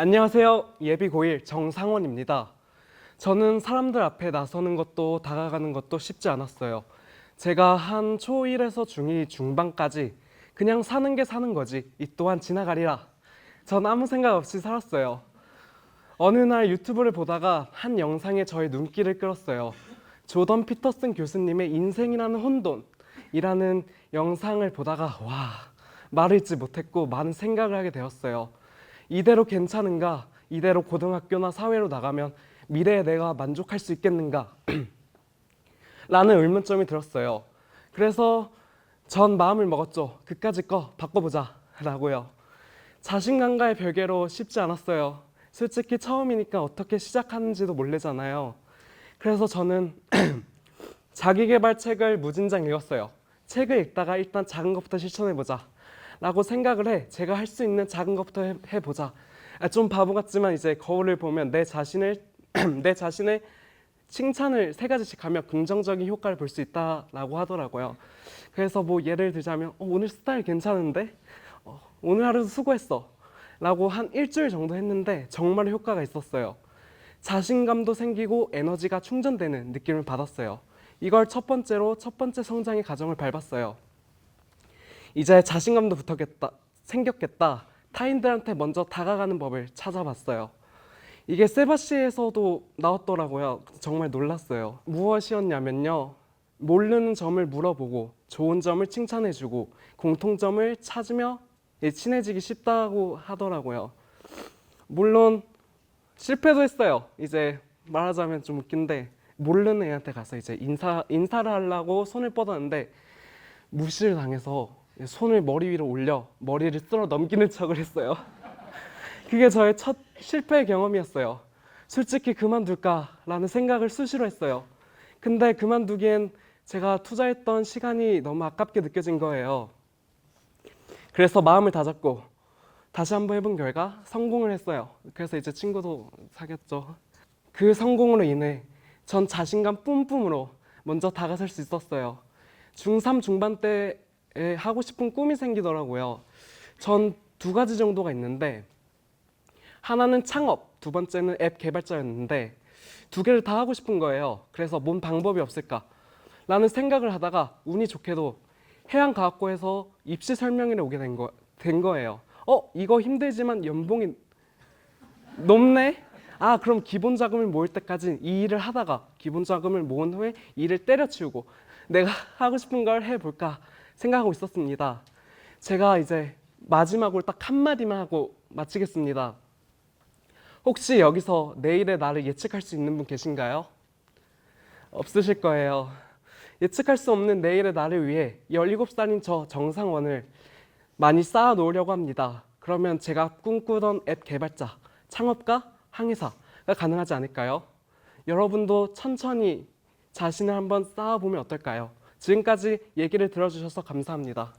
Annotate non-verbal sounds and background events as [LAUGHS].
안녕하세요. 예비 고1 정상원입니다. 저는 사람들 앞에 나서는 것도 다가가는 것도 쉽지 않았어요. 제가 한 초1에서 중2 중반까지 그냥 사는 게 사는 거지. 이 또한 지나가리라. 전 아무 생각 없이 살았어요. 어느 날 유튜브를 보다가 한 영상에 저의 눈길을 끌었어요. 조던 피터슨 교수님의 인생이라는 혼돈이라는 영상을 보다가 와 말을 잊지 못했고 많은 생각을 하게 되었어요. 이대로 괜찮은가? 이대로 고등학교나 사회로 나가면 미래에 내가 만족할 수 있겠는가? [CLEARS THROAT] 라는 의문점이 들었어요. 그래서 전 마음을 먹었죠. 그까짓 거 바꿔보자. 라고요. 자신감과의 별개로 쉽지 않았어요. 솔직히 처음이니까 어떻게 시작하는지도 모르잖아요. 그래서 저는 [CLEARS THROAT] 자기개발 책을 무진장 읽었어요. 책을 읽다가 일단 작은 것부터 실천해보자. 라고 생각을 해. 제가 할 수 있는 작은 것부터 해, 해보자. 아, 좀 바보 같지만 이제 거울을 보면 내 자신을 [CLEARS THROAT] 내 자신의 칭찬을 세 가지씩 하면 긍정적인 효과를 볼 수 있다라고 하더라고요. 그래서 뭐 예를 들자면 어, 오늘 스타일 괜찮은데 어, 오늘 하루 수고했어. 라고 한 일주일 정도 했는데 정말 효과가 있었어요. 자신감도 생기고 에너지가 충전되는 느낌을 받았어요. 이걸 첫 번째로 첫 번째 성장의 과정을 밟았어요. 이제 자신감도 붙었겠다, 생겼겠다. 타인들한테 먼저 다가가는 법을 찾아봤어요. 이게 세바시에서도 나왔더라고요. 정말 놀랐어요. 무엇이었냐면요. 모르는 점을 물어보고 좋은 점을 칭찬해주고 공통점을 찾으며 예, 친해지기 쉽다고 하더라고요. 물론 실패도 했어요. 이제 말하자면 좀 웃긴데 모르는 애한테 가서 이제 인사 인사를 하려고 손을 뻗었는데 무시를 당해서 손을 머리 위로 올려 머리를 쓸어 넘기는 척을 했어요. [LAUGHS] 그게 저의 첫 실패 경험이었어요. 솔직히 그만둘까라는 생각을 수시로 했어요. 근데 그만두기엔 제가 투자했던 시간이 너무 아깝게 느껴진 거예요. 그래서 마음을 다잡고 다시 한번 해본 결과 성공을 했어요. 그래서 이제 친구도 사귀었죠. 그 성공으로 인해 전 자신감 뿜뿜으로 먼저 다가설 수 있었어요. 중3 중반 때에 하고 싶은 꿈이 생기더라고요. 전 두 가지 정도가 있는데 하나는 창업, 두 번째는 앱 개발자였는데 두 개를 다 하고 싶은 거예요. 그래서 뭔 방법이 없을까? 라는 생각을 하다가 운이 좋게도 해양과학고에서 입시 설명회에 오게 된, 거, 된 거예요. 어, 이거 힘들지만 연봉이 높네? 아, 그럼 기본 자금을 모을 때까지 이 일을 하다가 기본 자금을 모은 후에 일을 때려치우고 내가 [LAUGHS] 하고 싶은 걸 해볼까 생각하고 있었습니다. 제가 이제 마지막으로 딱 한마디만 하고 마치겠습니다. 혹시 여기서 내일의 나를 예측할 수 있는 분 계신가요? 없으실 거예요. 예측할 수 없는 내일의 나를 위해 17살인 저 정상원을 많이 쌓아 놓으려고 합니다. 그러면 제가 꿈꾸던 앱 개발자, 창업가, 항해사가 가능하지 않을까요? 여러분도 천천히 자신을 한번 쌓아보면 어떨까요? 지금까지 얘기를 들어주셔서 감사합니다.